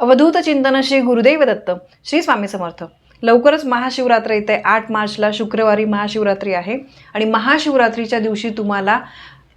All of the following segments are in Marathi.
अवधूत चिंतन श्री गुरुदेव दत्त श्री स्वामी समर्थ. लवकरच महाशिवरात्र येते आठ मार्चला शुक्रवारी महाशिवरात्री आहे आणि महाशिवरात्रीच्या दिवशी तुम्हाला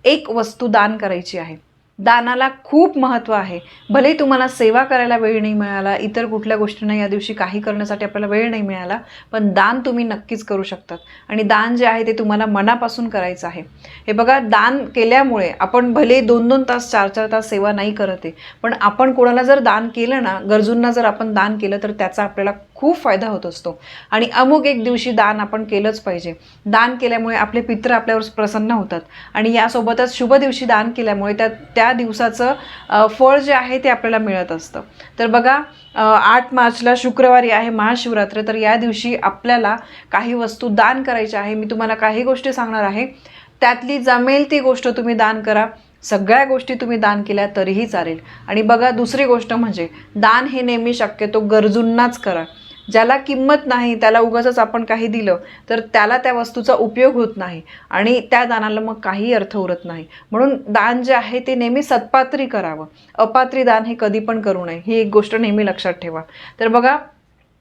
एक वस्तू दान करायची आहे. दानाला खूप महत्त्व आहे. भले तुम्हाला सेवा करायला वेळ नाही मिळाला इतर कुठल्या गोष्टींना या दिवशी काही करण्यासाठी आपल्याला वेळ नाही मिळाला पण दान तुम्ही नक्कीच करू शकतात. आणि दान जे आहे ते तुम्हाला मनापासून करायचं आहे. हे बघा दान केल्यामुळे आपण भले दोन दोन तास चार चार तास सेवा नाही करत आहे पण आपण कोणाला जर दान केलं ना गरजूंना जर आपण दान केलं तर त्याचा आपल्याला खूप फायदा होत असतो. आणि अमुक एक दिवशी दान आपण केलंच पाहिजे. दान केल्यामुळे आपले पित्र आपल्यावर प्रसन्न होतात. आणि यासोबतच शुभ दिवशी दान केल्यामुळे त्या त्या दिवसाचं फळ जे आहे ते आपल्याला मिळत असतं. तर बघा आठ मार्चला शुक्रवारी आहे महाशिवरात्र तर या दिवशी आपल्याला काही वस्तू दान करायच्या आहे. मी तुम्हाला काही गोष्टी सांगणार आहे. त्यातली जमेल ती गोष्ट तुम्ही दान करा. सगळ्या गोष्टी तुम्ही दान केल्या तरीही चालेल. आणि बघा दुसरी गोष्ट म्हणजे दान हे नेहमी शक्यतो गरजूंनाच करा. ज्याला किंमत नाही त्याला उगाच आपण काही दिलं तर त्याला त्या वस्तूचा उपयोग होत नाही आणि त्या दानाला मग काही अर्थ उरत नाही. म्हणून दान जे आहे ते नेहमी सत्पात्री करावं. अपात्री दान हे कधी पण करू नये. ही एक गोष्ट नेहमी लक्षात ठेवा. तर बघा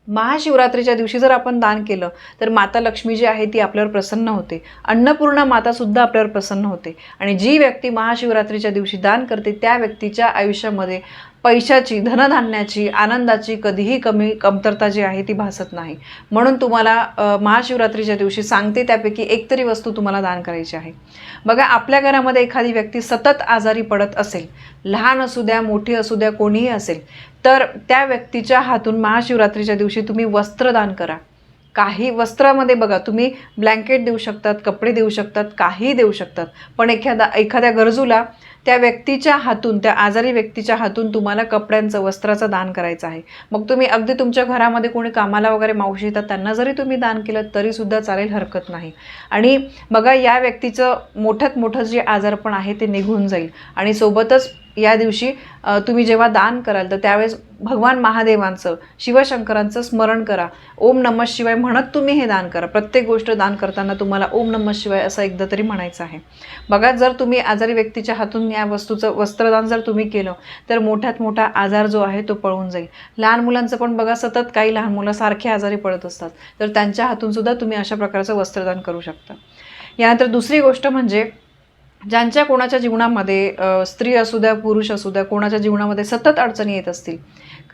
महाशिवरात्रीच्या दिवशी जर आपण दान केलं तर माता लक्ष्मी जी आहे ती आपल्यावर प्रसन्न होते. अन्नपूर्णा मातासुद्धा आपल्यावर प्रसन्न होते. आणि जी व्यक्ती महाशिवरात्रीच्या दिवशी दान करते त्या व्यक्तीच्या आयुष्यामध्ये पैशाची धनधान्याची आनंदाची कधीही कमी कमतरता जी आहे ती भासत नाही. म्हणून तुम्हाला महाशिवरात्रीच्या दिवशी सांगते त्यापैकी एक तरी वस्तू तुम्हाला दान करायची आहे. बघा आपल्या घरामध्ये एखादी व्यक्ती सतत आजारी पडत असेल लहान असू द्या मोठी असू द्या कोणीही असेल तर त्या व्यक्तीच्या हातून महाशिवरात्रीच्या दिवशी तुम्ही वस्त्रदान करा. काही वस्त्रामध्ये बघा तुम्ही ब्लँकेट देऊ शकतात कपडे देऊ शकतात काहीही देऊ शकतात पण एखादा एखाद्या गरजूला त्या व्यक्तीच्या हातून त्या आजारी व्यक्तीच्या हातून तुम्हाला कपड्यांचं वस्त्राचं दान करायचं आहे. मग तुम्ही अगदी तुमच्या घरामध्ये कोणी कामाला वगैरे मावशी येतात त्यांना जरी तुम्ही दान केलं तरीसुद्धा चालेल हरकत नाही. आणि बघा या व्यक्तीचं मोठ्यात मोठं जे आजारपण आहे ते निघून जाईल. आणि सोबतच या दिवशी तुम्ही जेव्हा दान कराल तर त्यावेळेस भगवान महादेवांचं शिवशंकरांचं स्मरण करा. ओम नमः शिवाय म्हणत तुम्ही हे दान करा. प्रत्येक गोष्ट दान करताना तुम्हाला ओम नमः शिवाय असं एकदा तरी म्हणायचं आहे. बघा जर तुम्ही आजारी व्यक्तीच्या हातून या वस्तूचं वस्त्रदान जर तुम्ही केलं तर मोठ्यात मोठा आजार जो आहे तो पळून जाईल. लहान मुलांचं पण बघा सतत काही लहान मुलं सारखे आजारी पडत असतात. तर त्यांच्या हातून सुद्धा तुम्ही अशा प्रकारचं वस्त्रदान करू शकता. यानंतर दुसरी गोष्ट म्हणजे ज्यांच्या कोणाच्या जीवनामध्ये स्त्री असू द्या पुरुष असू द्या कोणाच्या जीवनामध्ये सतत अडचणी येत असतील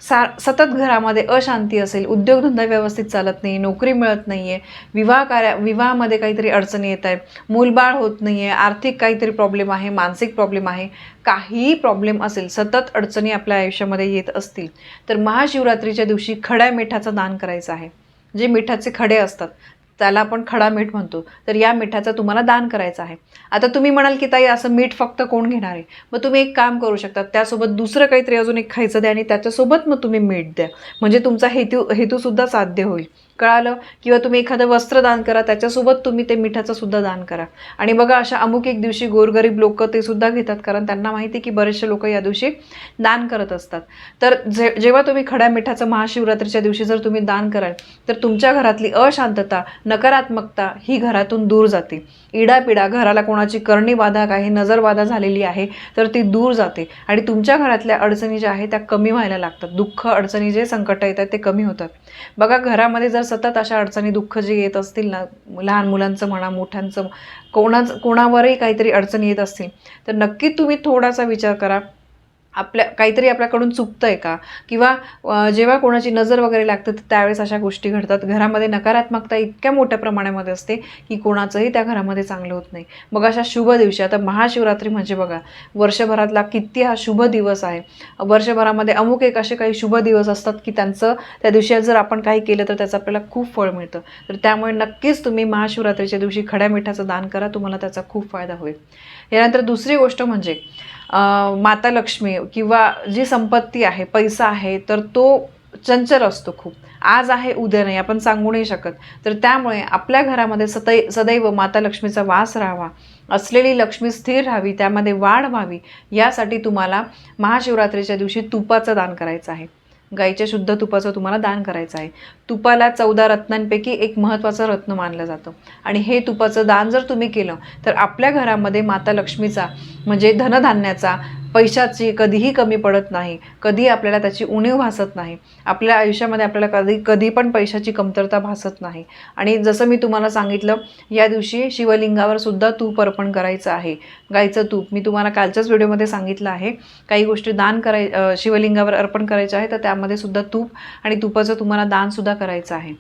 सा सतत घरामध्ये अशांती असेल उद्योगधंदा व्यवस्थित चालत नाही नोकरी मिळत नाही आहे विवाह कार्या विवाहामध्ये काहीतरी अडचणी येत आहेत मूलबाळ होत नाही आहे आर्थिक काहीतरी प्रॉब्लेम आहे मानसिक प्रॉब्लेम आहे काहीही प्रॉब्लेम असेल सतत अडचणी आपल्या आयुष्यामध्ये येत असतील तर महाशिवरात्रीच्या दिवशी खड्या मिठाचं दान करायचं आहे. जे मिठाचे खडे असतात त्याला आपण खडा मीठ म्हणतो. तर या मिठाचं तुम्हाला दान करायचं आहे. आता तुम्ही म्हणाल की ताई असं मीठ फक्त कोण घेणार आहे? मग तुम्ही एक काम करू शकता. त्यासोबत दुसरं काहीतरी अजून एक खायचं द्या आणि त्याच्यासोबत मग तुम्ही मीठ द्या. म्हणजे तुमचा हेतू हेतूसुद्धा साध्य होईल. कळालं? किंवा तुम्ही एखादं वस्त्र दान करा त्याच्यासोबत तुम्ही ते मिठाचं सुद्धा दान करा. आणि बघा अशा अमुक एक दिवशी गोरगरीब लोक ते सुद्धा घेतात कारण त्यांना माहिती आहे की बरेचसे लोक या दिवशी दान करत असतात. तर जे जेव्हा तुम्ही खड्या मिठाचं महाशिवरात्रीच्या दिवशी जर तुम्ही दान कराल तर तुमच्या घरातली अशांतता नकारात्मकता ही घरातून दूर जाते. इडापिडा घराला कोणाची करणी बाधा काही नजरबाधा झालेली आहे तर ती दूर जाते. आणि तुमच्या घरातल्या अडचणी ज्या आहेत त्या कमी व्हायला लागतात. दुःख अडचणी जे संकट येतात ते कमी होतात. बघा घरामध्ये जर सतत अशा अडचणी दुःख जे येत असतील ना लहान मुलांचं म्हणा मोठ्यांचं कोणाच कोणावरही काहीतरी अडचणी येत असतील तर नक्की तुम्ही थोडासा विचार करा. आपल्या काहीतरी आपल्याकडून चुकतं आहे का? किंवा जेव्हा कोणाची नजर वगैरे लागते तर त्यावेळेस अशा गोष्टी घडतात. घरामध्ये नकारात्मकता इतक्या मोठ्या प्रमाणामध्ये असते की कोणाचंही त्या घरामध्ये चांगलं होत नाही. मग अशा शुभ दिवशी आता महाशिवरात्री म्हणजे बघा वर्षभरातला किती हा शुभ दिवस आहे. वर्षभरामध्ये अमुक एक असे काही शुभ दिवस असतात की त्यांचं त्या दिवशी जर आपण काही केलं तर त्याचं आपल्याला खूप फळ मिळतं. तर त्यामुळे नक्कीच तुम्ही महाशिवरात्रीच्या दिवशी खड्या मिठाचं दान करा तुम्हाला त्याचा खूप फायदा होईल. यानंतर दुसरी गोष्ट म्हणजे माता लक्ष्मी किंवा जी संपत्ती आहे पैसा आहे तर तो चंचल असतो खूप. आज आहे उद्या नाही आपण सांगू नाही शकत. तर त्यामुळे आपल्या घरामध्ये सतै सदैव माता लक्ष्मीचा वास राहावा. असलेली लक्ष्मी स्थिर राहावी त्यामध्ये वाढ व्हावी यासाठी तुम्हाला महाशिवरात्रीच्या दिवशी तुपाचं दान करायचं आहे. गाईच्या शुद्ध तुपाचं तुम्हाला दान करायचं आहे. तुपाला चौदा रत्नांपैकी एक महत्त्वाचं रत्न मानलं जातं. आणि हे तुपाचं दान जर तुम्ही केलं तर आपल्या घरामध्ये माता लक्ष्मीचा म्हणजे धनधान्याचा पैशाची कधीही कमी पडत नाही कधी आपल्याला त्याची उणीव भासत नाही आपल्या आयुष्यामध्ये आपल्याला कधी कधी पण पैशाची कमतरता भासत नाही. आणि जसं मी तुम्हाला सांगितलं या दिवशी शिवलिंगावर सुद्धा तूप अर्पण करायचं आहे. गाईचं तूप. मी तुम्हाला कालच्याच व्हिडिओमध्ये सांगितलं आहे. काही गोष्टी दान कराय शिवलिंगावर अर्पण करायच्या आहे तर त्यामध्ये सुद्धा तूप आणि तुपाचं तुम्हाला दानसुद्धा करायचं आहे.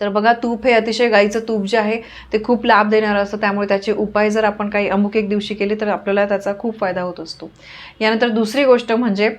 तर बघा तूप हे अतिशय गाईचं तूप जे आहे ते खूप लाभ देणारं असतं. त्यामुळे त्याचे उपाय जर आपण काही अमुक एक दिवशी केले तर आपल्याला त्याचा खूप फायदा होत असतो. यानंतर दुसरी गोष्ट म्हणजे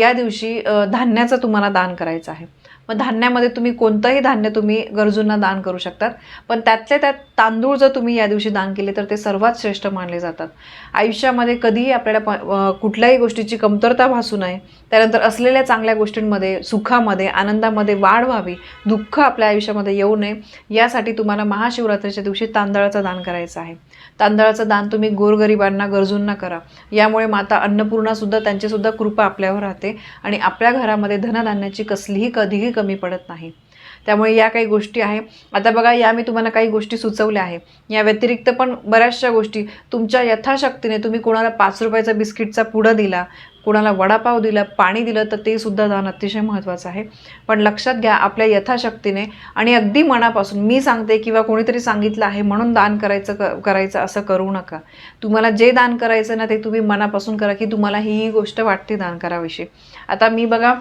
या दिवशी धान्याचं तुम्हाला दान करायचं आहे. मग धान्यामध्ये तुम्ही कोणतंही धान्य तुम्ही गरजूंना दान करू शकतात. पण त्यातल्या त्यात तांदूळ जर तुम्ही या दिवशी दान केले तर ते सर्वात श्रेष्ठ मानले जातात. आयुष्यामध्ये कधीही आपल्याला प कुठल्याही गोष्टीची कमतरता भासू नये. त्यानंतर असलेल्या चांगल्या गोष्टींमध्ये सुखामध्ये आनंदामध्ये वाढ व्हावी. दुःख आपल्या आयुष्यामध्ये येऊ नये. यासाठी तुम्हाला महाशिवरात्रीच्या दिवशी तांदळाचं दान करायचं आहे. तांदळाचं दान तुम्ही गोरगरिबांना गरजूंना करा. यामुळे माता अन्नपूर्णासुद्धा त्यांचीसुद्धा कृपा आपल्यावर राहते. आणि आपल्या घरामध्ये धनधान्याची कसलीही कधीही कमी पडत नाही. त्यामुळे या काही गोष्टी आहे. आता बघा या मी तुम्हाला काही गोष्टी सुचवल्या आहे. या व्यतिरिक्त पण बऱ्याचशा गोष्टी. तुमच्या यथाशक्तीने तुम्ही कोणाला पाच रुपयाचा बिस्किटचा पुडा दिला कोणाला वडापाव दिला पाणी दिलं तर ते सुद्धा दान अतिशय महत्त्वाचं आहे. पण लक्षात घ्या आपल्या यथाशक्तीने आणि अगदी मनापासून मी सांगते किंवा कोणीतरी सांगितलं आहे म्हणून दान करायचं क करायचं असं करू नका. तुम्हाला जे दान करायचं ना ते तुम्ही मनापासून करा की तुम्हाला ही ही गोष्ट वाटते दान कराविषयी. आता मी बघा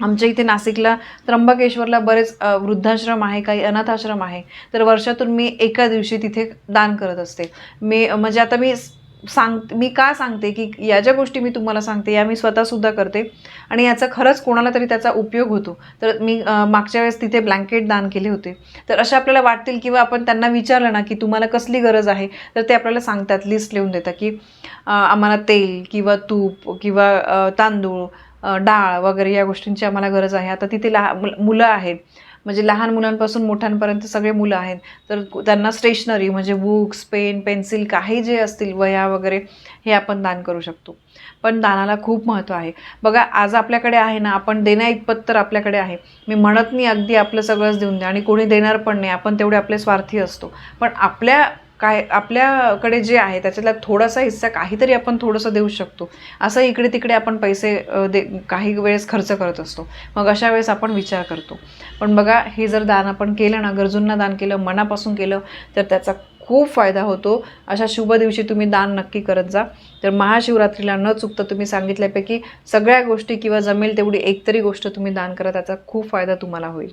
आमच्या इथे नाशिकला त्र्यंबकेश्वरला बरेच वृद्धाश्रम आहे काही अनाथाश्रम आहे. तर वर्षातून मी एका दिवशी तिथे दान करत असते. मी म्हणजे आता मी सांग मी का सांगते की या ज्या गोष्टी मी तुम्हाला सांगते या मी स्वतःसुद्धा करते. आणि याचा खरंच कोणाला तरी त्याचा उपयोग होतो. तर मी मागच्या वेळेस तिथे ब्लँकेट दान केले होते. तर असे आपल्याला वाटतील किंवा आपण त्यांना विचारलं ना की तुम्हाला कसली गरज आहे तर ते आपल्याला सांगतात लिस्ट लिहून देतात की आम्हाला तेल किंवा तूप किंवा तांदूळ डाळ वगैरे या गोष्टींची आम्हाला गरज आहे. आता तिथे लहा मुलं आहेत. म्हणजे लहान मुलांपासून मोठ्यांपर्यंत सगळे मुलं आहेत. तर त्यांना स्टेशनरी म्हणजे बुक्स पेन पेन्सिल काही जे असतील वया वगैरे हे आपण दान करू शकतो. पण दानाला खूप महत्त्व आहे. बघा आज आपल्याकडे आहे ना आपण देण्या इतपत तर आपल्याकडे आहे. मी म्हणत नाही अगदी आपलं सगळंच देऊन द्या आणि कोणी देणार पण नाही. आपण तेवढे आपले स्वार्थी असतो. पण आपल्या काय आपल्याकडे जे आहे त्याच्यातला थोडासा हिस्सा काहीतरी आपण थोडंसं देऊ शकतो. असं इकडे तिकडे आपण पैसे दे काही वेळेस खर्च करत असतो. मग अशा वेळेस आपण विचार करतो. पण बघा हे जर दान आपण केलं ना गरजूंना दान केलं मनापासून केलं तर त्याचा खूप फायदा होतो. अशा शुभ दिवशी तुम्ही दान नक्की करत जा. तर महाशिवरात्रीला न चुकता तुम्ही सांगितल्यापैकी सगळ्या गोष्टी किंवा जमेल तेवढी एकतरी गोष्ट तुम्ही दान करा त्याचा खूप फायदा तुम्हाला होईल.